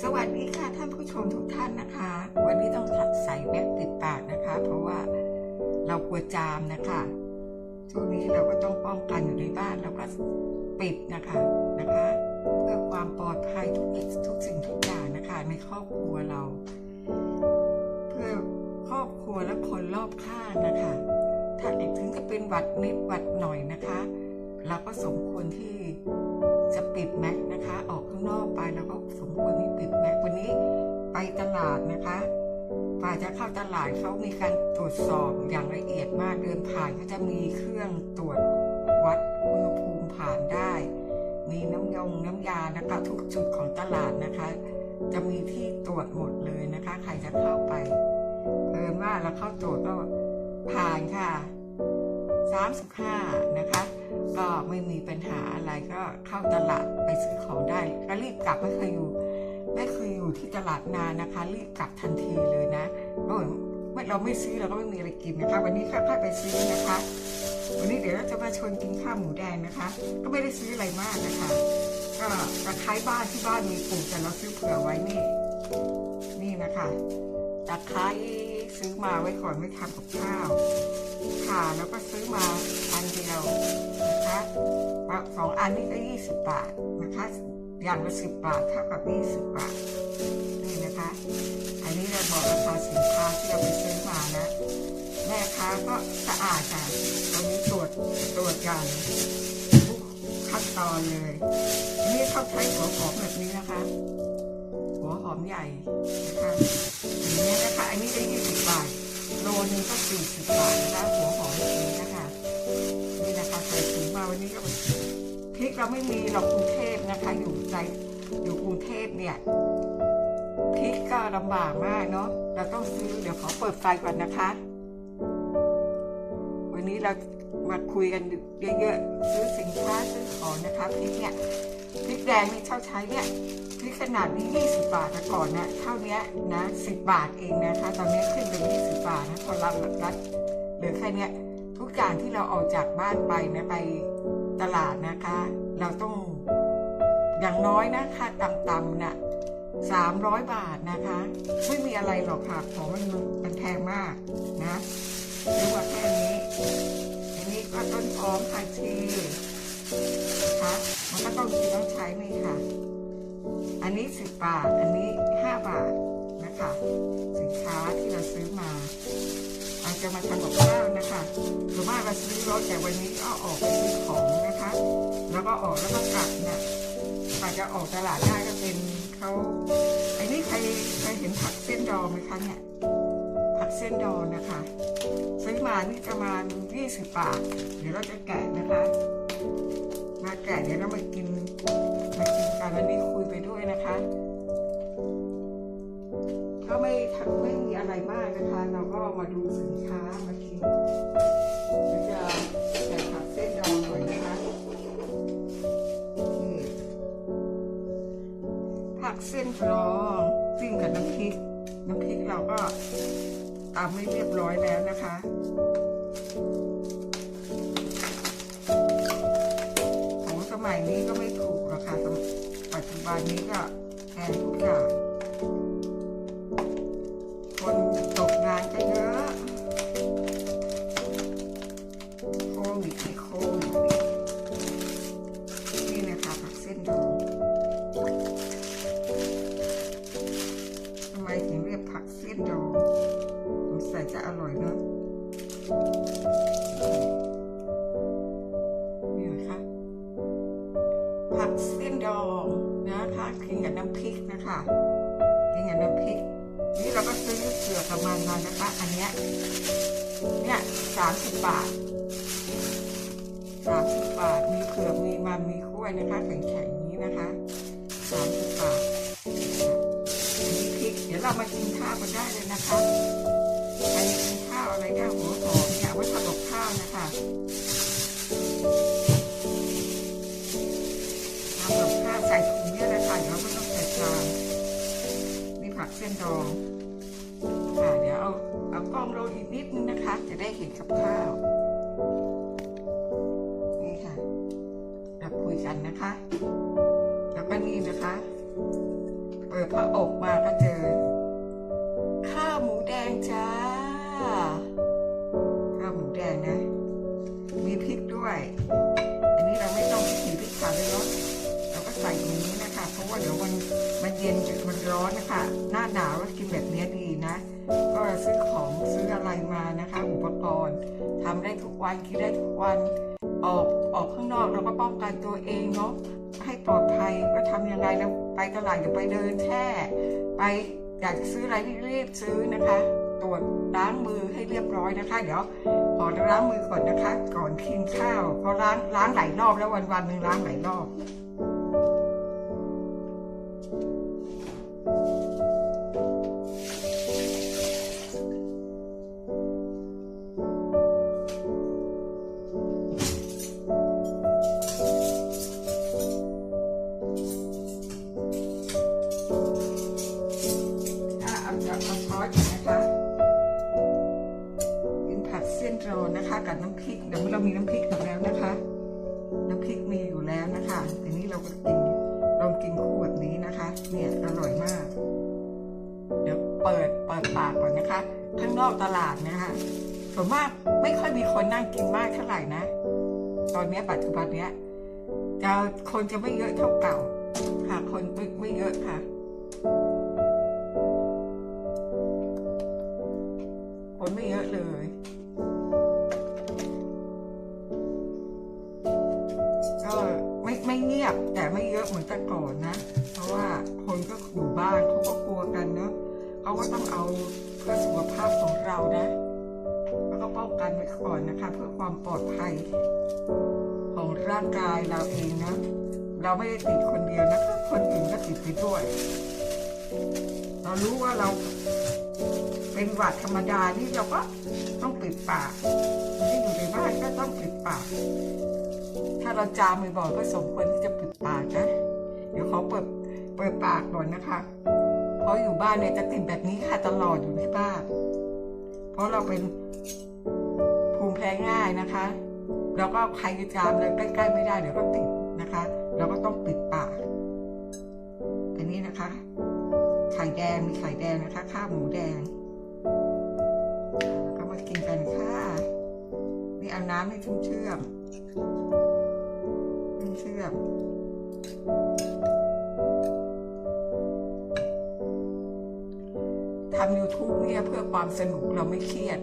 สวัสดีค่ะท่านผู้ชมทุกท่านนะคะ วันนี้ต้องถัดใส่แมสปิดปากนะคะ เพราะว่าเรากลัวจามนะคะช่วงนี้เราก็ต้องป้องกันอยู่ในบ้านเราก็ปิดนะคะนะคะ เพื่อความปลอดภัยทุกทุกสิ่งทุกอย่างนะคะในครอบครัวเรา เพื่อครอบครัวและคนรอบข้างนะคะ ถ้าถึงจะเป็นหวัดนิดหวัดหน่อยนะคะ เราก็สมควรที่จะปิดแม็กนะคะ ออกข้างนอกไปแล้วก็สมควรที่ปิดแม็กวันนี้ไปตลาดนะคะกว่าจะเข้าตลาดเขามีการตรวจสอบอย่างละเอียดมากเดินผ่านเขาจะมีเครื่องตรวจวัดอุณหภูมิผ่านได้ มีน้ำยงน้ำยานะคะทุกจุดของตลาดนะคะ จะมีที่ตรวจหมดเลยนะคะ ใครจะเข้าไปเอินว่าเราเข้าตรวจก็ผ่านค่ะ 35 นะคะ ก็ไม่มีปัญหาอะไรก็เข้าตลาดไปซื้อของได้ก็รีบกลับไม่เคยอยู่ ไม่เคยอยู่ที่ตลาดนานนะคะ รีบกลับทันทีเลยนะเพราะว่เราไม่ซื้อเราก็ไม่มีอะไรกินนะคะ วันนี้ค่อยๆไปซื้อนะคะ วันนี้เดี๋ยวเราจะมาชวนกินข้าวหมูแดงนะคะ ก็ไม่ได้ซื้ออะไรมากนะคะ ก็ตะไคร้บ้านที่บ้านมีปลูกแต่เราซื้อเผื่อไว้นี่นี่นะคะตะไคร้ซื้อมาไว้ก่อนไว้ทำกับข้าว ค่ะแล้วก็ซื้อมาอันเดียวนะคะสองอันนี้ก็ยี่สิบบาทนะคะอย่างละสิบบาทเท่ากับยี่สิบบาทนี่นะคะ อันนี้เราบอกราคาสินค้าที่เราไปซื้อมานะแม่ค้าก็สะอาดค่ะตอนนี้ตรวจตรวจอย่างทุกขั้นตอนเลยอันนี้เขาใช้หัวหอมแบบนี้นะคะ หัวหอมใหญ่นะคะอย่างนี้นะคะอันนี้ได้ยี่สิบบาทโลนึงก็สี่สิบบาท พริกเราไม่มีหรอกกรุงเทพนะคะ อยู่ใจอยู่กรุงเทพเนี่ยพริกก็ลำบากมากเนาะเราต้องซื้อเดี๋ยวขอเปิดไฟก่อนนะคะ วันนี้เรามาคุยกันเยอะๆซื้อสินค้าซื้อของนะคะพริกเนี่ยพริกแดงนี่เช่าใช้เนี่ยพริกขนาดนี้20 บาทแต่ก่อนนะเท่านี้นะ10 บาทเองนะคะ ตอนนี้ขึ้นเป็น20 บาทนะพอรับรัดเหลือแค่เนี้ยทุกอย่างที่เราออกจากบ้านไปนะไปตลาดนะคะ เราต้องอย่างน้อยนะค่าต่ำๆนะสามร้อยบาทนะคะ ไม่มีอะไรหรอกค่ะของมันมันแพงมากนะซื้อมาแค่นี้อันนี้ก็ต้นหอมผักชีนะคะมันก็ต้องกินต้องใช้นี่ค่ะ อันนี้สิบบาท อันนี้ห้าบาทนะคะ สินค้าที่เราซื้อมาเราจะมาทำกับข้าวนะคะหรือว่าเราซื้อรถแต่วันนี้ก็ออกไปซื้อของนะคะ แล้วก็ออกแล้วก็กลับเนี่ยกว่าจะออกตลาดได้ก็เป็นเขาไอ้นี่ใครใครเห็นผักเส้นดองไหมคะเนี่ยผักเส้นดองนะคะซื้อมานี่ประมาณ20บาทเดี๋ยวเราจะแกะนะคะ มาแกะเดี๋ยวเรามากินมากินกันแล้วนี่คุยไปด้วยนะคะก็ไม่ทักไม่มีอะไรมากนะคะ เราก็มาดูสินค้ามากิน เส้นดองจิ้มกับน้ำพริก น้ำพริกเราก็ตามไม่เรียบร้อยแล้วนะคะของสมัยนี้ก็ไม่ถูกหรอกค่ะสมปัจจุบันนี้ก็แพงทุกอย่าง อร่อยนะนี่นะคะผักเส้นดองนะคะกินกับน้ำพริกนะคะกินกับน้ำพริก นี่เราก็ซื้อเผือกับมันมานะคะ อันเนี้ยเนี่ยสามสิบบาทสามสิบบาท มีเผือกมีมันมีกล้วยนะคะแข็งๆนี้นะคะสามสิบบาทอันนี้พริก เดี๋ยวเรามากินข้าวกันได้เลยนะคะ ใครกินข้าวอะไรก็หัวหอมเนี่ยเอาไว้ทำกับข้าวนะคะทำกับข้าวใส่ถุงเนี่ยนะคะเดี๋ยวไม่ต้องใส่จานนี่ผักเส้นดองค่ะเดี๋ยวเอาเอากล้องลงอีกนิดนึงนะคะ จะได้เห็นกับข้าวนี่ค่ะเราคุยกันนะคะ แล้วก็นี่นะคะเปิดปิดผ้าอบมาก็เจอข้าวหมูแดงจ้า ใส่อย่างนี้นะคะ เพราะว่าเดี๋ยวมันมันเย็นมันร้อนนะคะ หน้าหนาวก็กินแบบนี้ดีนะ ก็ซื้อของซื้ออะไรมานะคะ อุปกรณ์ทำได้ทุกวันกินได้ทุกวัน ออกออกข้างนอกเราก็ป้องกันตัวเองเนาะให้ปลอดภัยก็ทำยังไงเราไปตลาดอย่าไปเดินแช่ไปอยากจะซื้ออะไรรีบๆซื้อนะคะตรวจล้างมือให้เรียบร้อยนะคะ เดี๋ยวขอล้างมือก่อนนะคะ ก่อนกินข้าวเพราะล้างล้างหลายรอบแล้ววันวันๆหนึ่งล้างหลายรอบ ข้างนอกตลาดนะคะส่วนมากไม่ค่อยมีคนนั่งกินมากเท่าไหร่นะ ตอนนี้ปัจจุบันเนี้ยจะคนจะไม่เยอะเท่าเก่า ค่ะ คนไม่ไม่เยอะค่ะ คนไม่เยอะเลยก็ไม่ไม่เงียบแต่ไม่เยอะเหมือนแต่ก่อนนะ เพราะว่าคนก็อยู่บ้านเขาก็กลัวกันเนาะเขาก็ต้องเอา เพื่อสุขภาพของเรานะแล้วก็ป้องกันไว้ก่อนนะคะ เพื่อความปลอดภัย ของร่างกายเราเองนะ เราไม่ได้ติดคนเดียวนะคะ คนอื่นก็ติดไปด้วย เรารู้ว่าเราเป็นหวัดธรรมดานี่เราก็ต้องปิดปากที่อยู่ในบ้านก็ต้องปิดปาก ถ้าเราจามบ่อยๆก็สมควรที่จะปิดปากนะ เดี๋ยวเขอเปิดเปิดปากก่อนนะคะ เพราะอยู่บ้านเนี่ยจะติดแบบนี้ค่ะตลอดอยู่ที่บ้าน เพราะเราเป็นภูมิแพ้ง่ายนะคะแล้วก็ใครจะจามเลยใกล้ๆไม่ได้เดี๋ยวก็ติดนะคะ เราก็ต้องปิดปาก อันนี้นะคะ ไข่แดงมีไข่แดงนะคะ ข้าวหมูแดง ก็มากินกันค่ะนี่เอาน้ำให้ชุ่มเชื่อมชุ่มเชื่อม ทำ YouTube เนี่ยเพื่อความสนุกเราไม่เครียด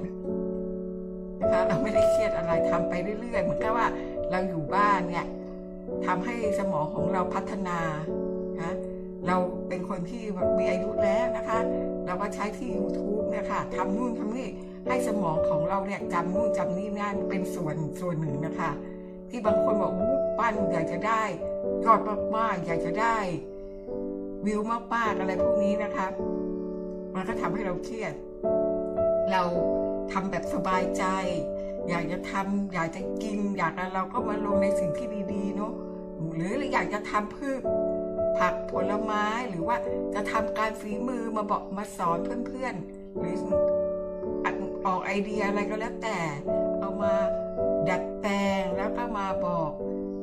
นะคะเราไม่ได้เครียดอะไรทำไปเรื่อยๆเหมือนกับว่าเราอยู่บ้านเนี่ยทำให้สมองของเราพัฒนานะเราเป็นคนที่มีอายุแล้วนะคะ เราก็ใช้ที่ YouTube เนี่ยค่ะทำนู่นทำนี่ให้สมองของเราเนี่ยจำนู่นจำนี่นั่นเป็นส่วนส่วนหนึ่งนะคะ ที่บางคนบอกอู้ปั้นอยากจะได้ยอดมากๆอยากจะได้วิวมากๆอะไรพวกนี้นะคะ มันก็ทำให้เราเครียด เราทำแบบสบายใจ อยากจะทำอยากจะกิน อยากอะไรเราก็มาลงในสิ่งที่ดีๆเนาะหรืออยากจะทำพืชผักผลไม้หรือว่าจะทำการฝีมือมาบอกมาสอนเพื่อนๆ หรือออกไอเดียอะไรก็แล้วแต่ เอามาดัดแปลงแล้วก็มาบอก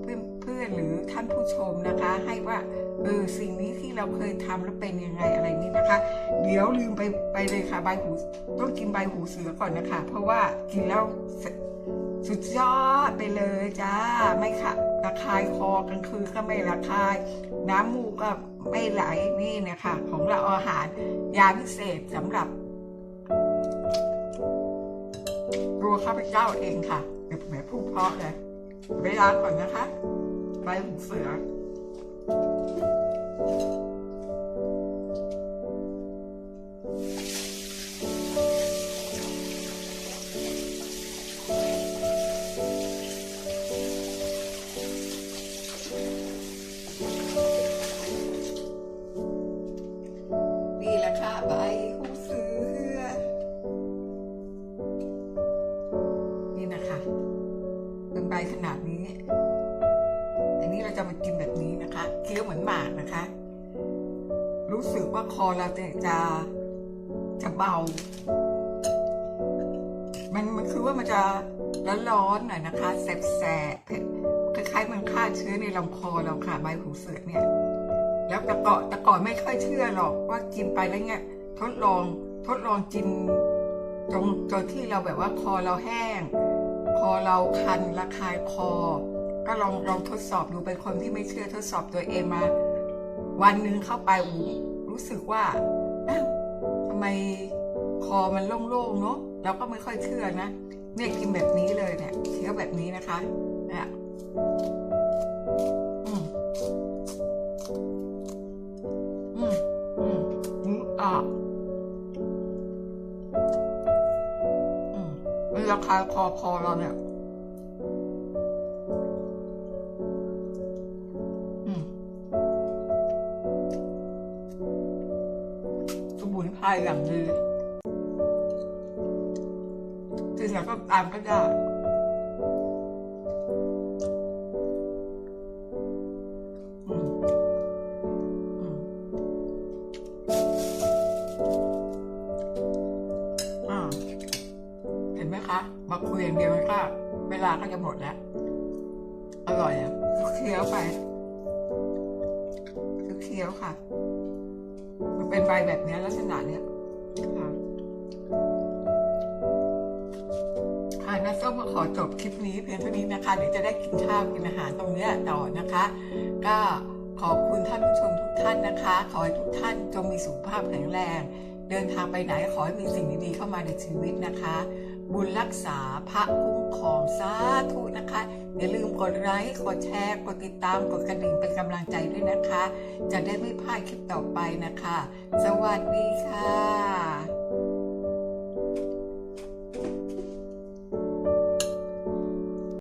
เพื่อนๆหรือท่านผู้ชมนะคะ ให้ว่า เออสิ่งนี้ที่เราเคยทำแล้วเป็นยังไงอะไรนี้นะคะ เดี๋ยวลืมไปไปเลยค่ะใบหูต้องกินใบหูเสือก่อนนะคะ เพราะว่ากินแล้วสุดยอดไปเลยจ้าไม่ค่ะระคายคอกลางคืนก็ไม่ระคาย น้ำมูกก็ไม่ไหลนี่นะคะของเราอาหารยาพิเศษสำหรับตัวข้าพเจ้าเองค่ะเดี๋ยวผมไปพูดเพราะเลยเวลาก่อนนะคะใบหูเสือ นี่แหละค่ะใบหูเสือ นี่นะคะ เป็นใบขนาดนี้อันนี้เราจะมากินแบบนี้นะ คี้ยวเหมือนหมากนะคะ รู้สึกว่าคอเราจะจะจะเบา มันมันคือว่ามันจะร้อนๆหน่อยนะคะแสบๆคล้ายๆมันฆ่าเชื้อในลำคอเราค่ะใบหูเสือเนี่ย แล้วแต่ก่อนแต่ก่อนไม่ค่อยเชื่อหรอกว่ากินไปแล้วเนี่ยทดลองทดลองกินจนจนที่เราแบบว่าคอเราแห้ง คอเราคันระคายคอ ก็ลองลองทดสอบดูเป็นคนที่ไม่เชื่อทดสอบตัวเองมา วันหนึ่งเข้าไปอูรู้สึกว่าทำไมคอมันโล่งๆเนาะเราก็ไม่ค่อยเชื่อนะเนี่ยกินแบบนี้เลยเนี่ยเคี้ยวแบบนี้นะคะเนี่ยอืมอืมอืมอืมอะอืมเวลาคายคอคอเราเนี่ย มุนไพรอย่างดีกินแล้วก็ตามก็ได้มาเห็นไหมคะมาคุยอย่างเดียวมันก็เวลาก็จะหมดแล้ว อร่อยอะเคี้ยวไปคือเคี้ยวค่ะ มันเป็นใบแบบนี้ลักษณะเนี้ยค่ะค่ะน้าส้มก็ขอจบคลิปนี้เพียงเท่านี้นะคะเดี๋ยวจะได้กินข้าวกินอาหารตรงเนี้ยต่อนะคะ ก็ขอบคุณท่านผู้ชมทุกท่านนะคะ ขอให้ทุกท่านจงมีสุขภาพแข็งแรง เดินทางไปไหนขอให้มีสิ่งดีๆเข้ามาในชีวิตนะคะ บุญรักษาพระคุ้มครองสาธุนะคะ อย่าลืมกดไลค์กดแชร์กดติดตามกดกระดิ่งเป็นกำลังใจด้วยนะคะ จะได้ไม่พลาดคลิปต่อไปนะคะ สวัสดีค่ะ